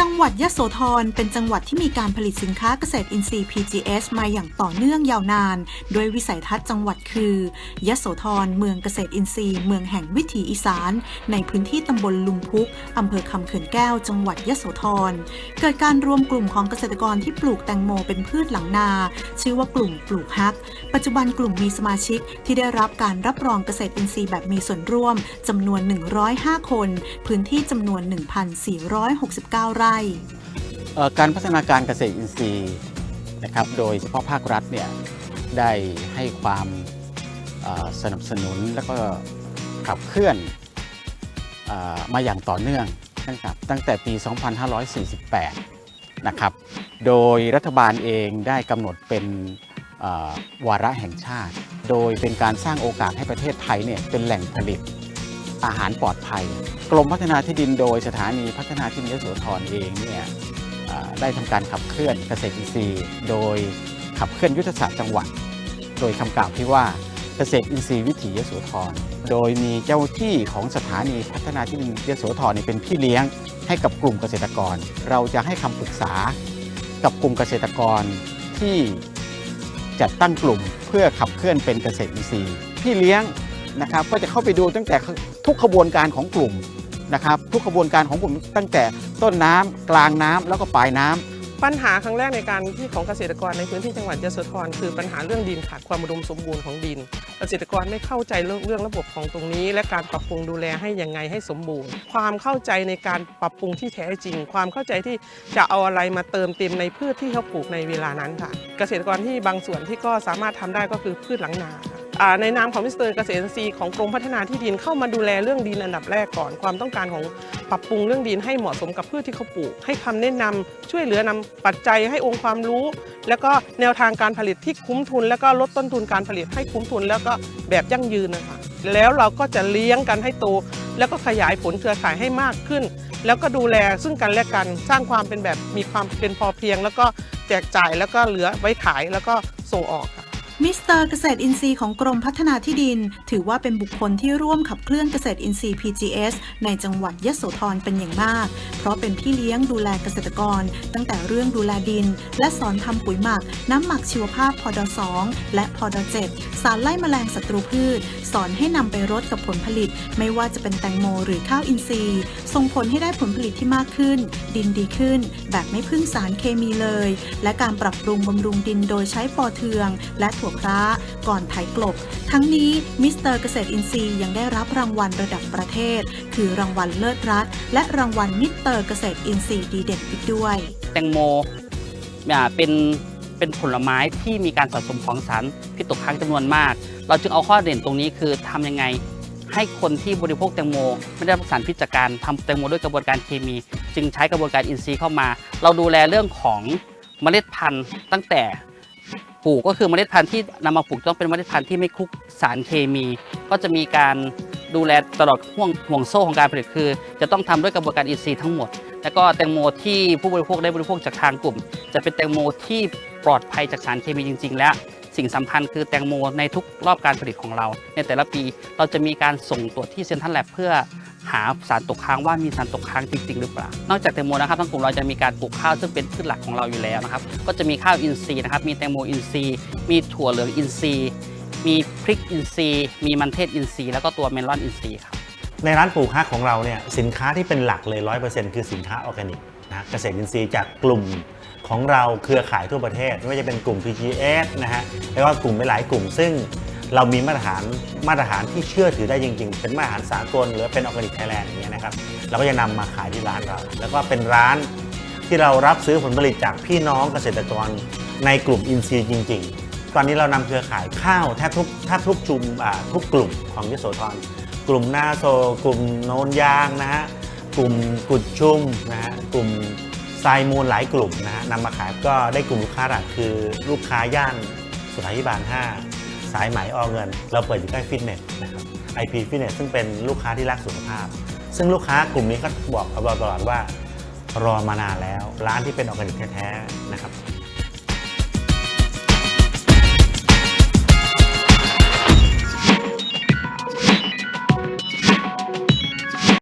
จังหวัดยะโสธรเป็นจังหวัดที่มีการผลิตสินค้าเกษตรอินทรีย์ PGS มาอย่างต่อเนื่องยาวนาน โดยวิสัยทัศน์จังหวัดคือยะโสธรเมืองเกษตรอินทรีย์ เมืองแห่งวิถีอีสาน ในพื้นที่ตำบลลุมพุกอำเภอคำเขื่อนแก้ว จังหวัดยะโสธร เกิดการรวมกลุ่มของเกษตรกรที่ปลูกแตงโมเป็นพืชหลังนา ชื่อว่ากลุ่มปลูกฮัก ปัจจุบันกลุ่มมีสมาชิก ที่ได้รับการรับรองเกษตรอินทรีย์แบบมีส่วนร่วมจำนวน 105 คน พื้นที่จำนวน 1,469 ไร่เอ่อการพัฒนาการเกษตรอินทรีย์นะครับโดยเฉพาะภาครัฐเนี่ยได้ให้ความเอ่อสนับสนุนแล้วก็ขับเคลื่อนเออมาอย่างต่อเนื่องนะครับตั้งแต่ปี 2548 นะครับโดยรัฐบาลเองได้กำหนดเป็นเอ่อวาระแห่งชาติ โดยเป็นการสร้างโอกาสให้ประเทศไทยเนี่ยเป็นแหล่งผลิต อาหารปลอดภัย กรมพัฒนาที่ดินโดยสถานีพัฒนาที่ดินยโสธรเองเนี่ยได้ทำการขับเคลื่อนเกษตรอินทรีย์โดยขับเคลื่อนยุทธศาสตร์จังหวัด โดยคำกล่าวที่ว่าเกษตรอินทรีย์วิถียโสธร โดยมีเจ้าที่ของสถานีพัฒนาที่ดินยโสธรเนี่ยเป็นพี่เลี้ยงให้กับกลุ่มเกษตรกร เราจะให้คำปรึกษากับกลุ่มเกษตรกรที่จัดตั้งกลุ่มเพื่อขับเคลื่อนเป็นเกษตรอินทรีย์พี่เลี้ยง นะครับก็จะเข้าไปดูตั้งแต่ทุกขบวนการของกลุ่มนะครับทุกขบวนการของผมตั้งแต่ต้นน้ำกลางน้ำแล้วก็ปลายน้ำปัญหาครั้งแรกในการที่ของเกษตรกรในพื้นที่จังหวัดยะโสธรคือปัญหาเรื่องดินขาดความอุดมสมบูรณ์ของดิน เกษตรกรไม่เข้าใจเรื่องเรื่องระบบของตรงนี้ และการปรับปรุงดูแลให้ยังไงให้สมบูรณ์ ความเข้าใจในการปรับปรุงที่แท้จริง ความเข้าใจที่จะเอาอะไรมาเติมเต็มในพืชที่เขาปลูกในเวลานั้นค่ะ เกษตรกรที่บางส่วนที่ก็สามารถทำได้ก็คือพืชหลังนาค่ะอ่า ในนามของมิสเตอร์เกษตรอินทรีของกรมพัฒนาที่ดินเข้ามาดูแลเรื่องดินอันดับแรกก่อน ความต้องการของปรับปรุงเรื่องดินให้เหมาะสมกับพืชที่เขาปลูก ให้คำแนะนำช่วยเหลือนำปัจจัยให้องค์ความรู้ แล้วก็แนวทางการผลิตที่คุ้มทุน แล้วก็ลดต้นทุนการผลิตให้คุ้มทุน แล้วก็แบบยั่งยืนนะคะแล้วเราก็จะเลี้ยงกันให้โต แล้วก็ขยายผลเครือข่ายให้มากขึ้น แล้วก็ดูแลซึ่งกันและกันสร้างความเป็นแบบมีความเป็นพอเพียง แล้วก็แจกจ่ายแล้วก็เหลือไว้ขายแล้วก็ส่งออกค่ะ มิสเตอร์เกษตรอินทรีย์ของกรมพัฒนาที่ดิน ถือว่าเป็นบุคคลที่ร่วมขับเคลื่อนเกษตรอินทรีย์ PGS ในจังหวัดยโสธรเป็นอย่างมาก เพราะเป็นพี่เลี้ยงดูแลเกษตรกร ตั้งแต่เรื่องดูแลดิน และสอนทำปุ๋ยหมัก น้ำหมักชีวภาพพอด2และพอด7สารไล่แมลงศัตรูพืช สอนให้นำไปรดกับผลผลิต ไม่ว่าจะเป็นแตงโมหรือข้าวอินทรีย์ส่งผลให้ได้ผลผลิตที่มากขึ้น ดินดีขึ้น แบบไม่พึ่งสารเคมีเลย และการปรับปรุงบำรุงดินโดยใช้ปอเทือง และถั่วพระก่อนไถกลบ ทั้งนี้มิสเตอร์เกษตรอินทรีย์ยังได้รับรางวัลระดับประเทศ คือรางวัลเลิศรัฐ และรางวัลมิสเตอร์เกษตรอินทรีย์ดีเด่นอีกด้วย แตงโมอ่าเป็นเป็นผลไม้ที่มีการสะสมของสารพิษตกค้างจำนวนมาก เราจึงเอาข้อเด่นตรงนี้คือทำยังไงให้คนที่บริโภคแตงโม ไม่ได้รับสารพิษจากการทำแตงโมด้วยกระบวนการเคมี จึงใช้กระบวนการอินทรีย์เข้ามา เราดูแลเรื่องของเมล็ดพันธุ์ตั้งแต่ ลูกก็คือเมล็ดพันธุ์ที่นำมาปลูกต้องเป็นเมล็ดพันธุ์ที่ไม่คลุกสารเคมี ก็จะมีการดูแลตลอดห่วงห่วงโซ่ของการผลิตคือ จะต้องทำด้วยกระบวนการอินทรีย์ทั้งหมด แล้วก็แตงโมที่ผู้บริโภคได้บริโภคจากทางกลุ่ม จะเป็นแตงโมที่ปลอดภัยจากสารเคมีจริง ๆ และสิ่งสำคัญคือแตงโมในทุกรอบการผลิตของเรา ในแต่ละปีเราจะมีการส่งตรวจที่เซ็นทรัลแลบเพื่อ หาสารตกค้างว่ามีสารตกค้างจริงๆหรือเปล่า นอกจากแตงโมนะครับทางกลุ่มเราจะมีการปลูกข้าวซึ่งเป็นพืชหลักของเราอยู่แล้วนะครับ ก็จะมีข้าวอินทรีย์นะครับ มีแตงโมอินทรีย์ มีถั่วเหลืองอินทรีย์ มีพริกอินทรีย์ มีมันเทศอินทรีย์ แล้วก็ตัวเมลอนอินทรีย์ครับ ในร้านปลูกฮักของเราเนี่ยสินค้าที่เป็นหลักเลย 100%คือสินค้าออร์แกนิกนะเกษตรอินทรีย์จากกลุ่มของเราเครือข่ายทั่วประเทศ ไม่ว่าจะเป็นกลุ่ม PGS นะฮะแล้วก็กลุ่มไปหลายกลุ่มซึ่ง เรามีมาตรฐานมาตรฐานที่เชื่อถือได้จริง ๆ เป็นมาตรฐานสากลหรือเป็นออร์แกนิกไทยแลนด์อย่างเงี้ยนะครับเราก็จะนำมาขายที่ร้านเรา แล้วก็เป็นร้านที่เรารับซื้อผลผลิตจากพี่น้องเกษตรกรในกลุ่มอินทรีย์จริง ๆ ตอนนี้เรานำเครือข่ายข้าวแทบทุกแทบทุกชุมทุกกลุ่มของยโสธรกลุ่มนาโซ กลุ่มโนนยางนะฮะกลุ่มกุดชุมนะฮะกลุ่มทรายมูลหลายกลุ่มนะฮะนำมาขายก็ได้กลุ่มลูกค้าหลักคือลูกค้าย่านสุขาธิบาล 5 สายไหมออเงิน เราเปิดอยู่ใกล้ฟิตเนสนะครับ IP Fitness ซึ่งเป็นลูกค้าที่รักสุขภาพ ซึ่งลูกค้ากลุ่มนี้ก็บอกกับเราตลอดว่ารอมานานแล้ว ร้านที่เป็นออร์แกนิกแท้ๆนะครับ